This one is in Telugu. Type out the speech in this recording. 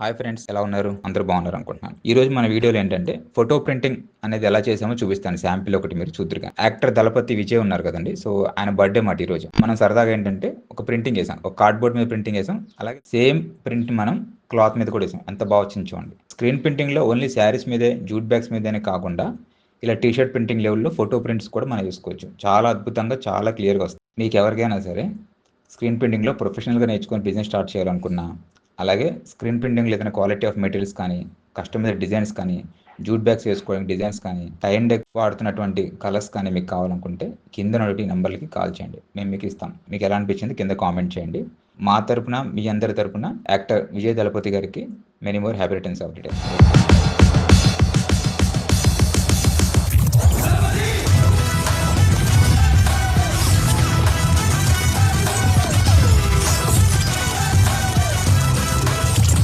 హాయ్ ఫ్రెండ్స్ ఎలా ఉన్నారు? అందరూ బాగున్నారు అనుకుంటున్నాను. ఈ రోజు మన వీడియోలో ఏంటంటే ఫోటో ప్రింటింగ్ అనేది ఎలా చేసామో చూపిస్తాను. శాంపిల్ ఒకటి మీరు చూద్దరుగా. యాక్టర్ దళపతి విజయ్ ఉన్నారు కదండి సో ఆయన బర్త్డే మాట ఈ రోజు. మనం సరదాగా ఏంటంటే ఒక ప్రింటింగ్ వేసాం ఒక కార్డ్బోర్డ్ మీద ప్రింటింగ్ వేసాం అలాగే సేమ్ ప్రింట్ మనం క్లాత్ మీద కూడా వేసాం ఎంత బాగా వచ్చింది చూడండి. స్క్రీన్ ప్రింటింగ్లో ఓన్లీ శారీస్ మీదే జూట్ బ్యాగ్స్ మీదనే కాకుండా ఇలా టీ షర్ట్ ప్రింటింగ్ లెవెల్లో ఫోటో ప్రింట్స్ కూడా మనం చేసుకోవచ్చు చాలా అద్భుతంగా చాలా క్లియర్గా వస్తుంది మీకు ఎవరికైనా సరే స్క్రీన్ ప్రింటింగ్లో ప్రొఫెషనల్గా నేర్చుకొని బిజినెస్ స్టార్ట్ చేయాలనుకున్నా అలాగే స్క్రీన్ ప్రింటింగ్ ఏదైనా క్వాలిటీ ఆఫ్ మెటీరియల్స్ కానీ కస్టమైజ్ డిజైన్స్ కానీ జూట్ బ్యాగ్స్ వేసుకోవడానికి డిజైన్స్ కానీ టైన్ డెక్ వాడుతున్నటువంటి కలర్స్ కానీ మీకు కావాలనుకుంటే కింద నోటి నెంబర్కి కాల్ చేయండి. మేము మీకు ఇస్తాం. మీకు ఎలా అనిపించింది కింద కామెంట్ చేయండి. మా తరపున మీ అందరి తరపున యాక్టర్ విజయ్ దళపతి గారికి many more happy returns of